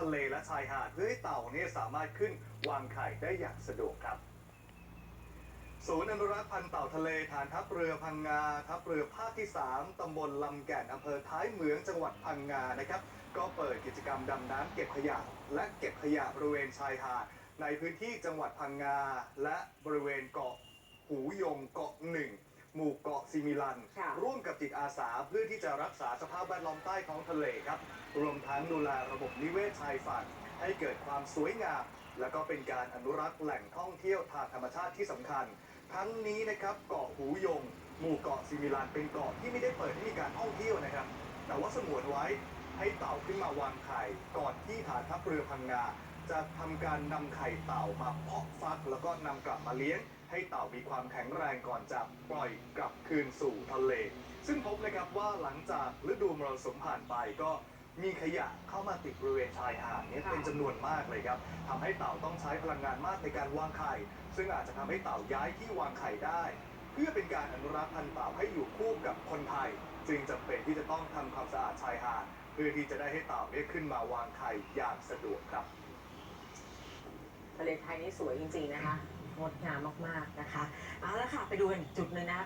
ทะเลและชายหาดเพื่อให้เต่าเนี่ยสามารถขึ้นวางไข่ได้อย่างสะดวกครับ ศูนย์อนุรักษ์พันธุ์เต่าทะเลฐานทัพเรือพังงาทัพเรือภาคที่ 3 ตำบลลำแก่นอำเภอท้ายเหมืองจังหวัดพังงานะครับ ก็เปิดกิจกรรมดำน้ำเก็บขยะ และเก็บขยะบริเวณชายหาดในพื้นที่จังหวัดพังงาและบริเวณเกาะหูยงเกาะหนึ่ง หมู่เกาะซิมิลัน ค่ะ ร่วมกับจิตอาสาเพื่อที่จะรักษาสภาพแวดล้อมใต้ท้องทะเลครับ รวมทั้งดูแลระบบนิเวศชายฝั่งให้เกิดความสวยงาม และก็เป็นการอนุรักษ์แหล่งท่องเที่ยวทางธรรมชาติที่สำคัญ ทั้งนี้นะครับเกาะหูยง หมู่เกาะซิมิลันเป็นเกาะที่ไม่ได้เปิดให้มีการท่องเที่ยวนะครับ แต่ว่าสงวนไว้ให้เต่าขึ้นมาวางไข่ก่อนที่ฐานทัพเรือพังงา จะทำการนำไข่เต่ามาเพาะฟัก แล้วก็นำกลับมาเลี้ยง ให้เต่ามีความแข็งแรงก่อนจะปล่อยกลับคืนสู่ทะเล ซึ่งพบนะครับว่าหลังจากฤดูมรสุมผ่านไปก็มีขยะเข้ามาติดบริเวณชายหาดเนี่ยค่ะเป็นจำนวนมากเลยครับทำให้เต่าต้องใช้พลังงานมากในการวางไข่ ซึ่งอาจจะทำให้เต่าย้ายที่วางไข่ได้ เพื่อเป็นการอนุรักษ์พันธุ์เต่าให้อยู่คู่กับคนไทย จึงจำเป็นที่จะต้องทำความสะอาดชายหาด เพื่อที่จะได้ให้เต่าเนี่ยขึ้นมาวางไข่อย่างสะดวกครับทะ เลไทยนี่สวยจริงๆนะคะงดงามมากๆนะคะเอาละค่ะไปดูกันอีกจุดหนึ่งนะคะ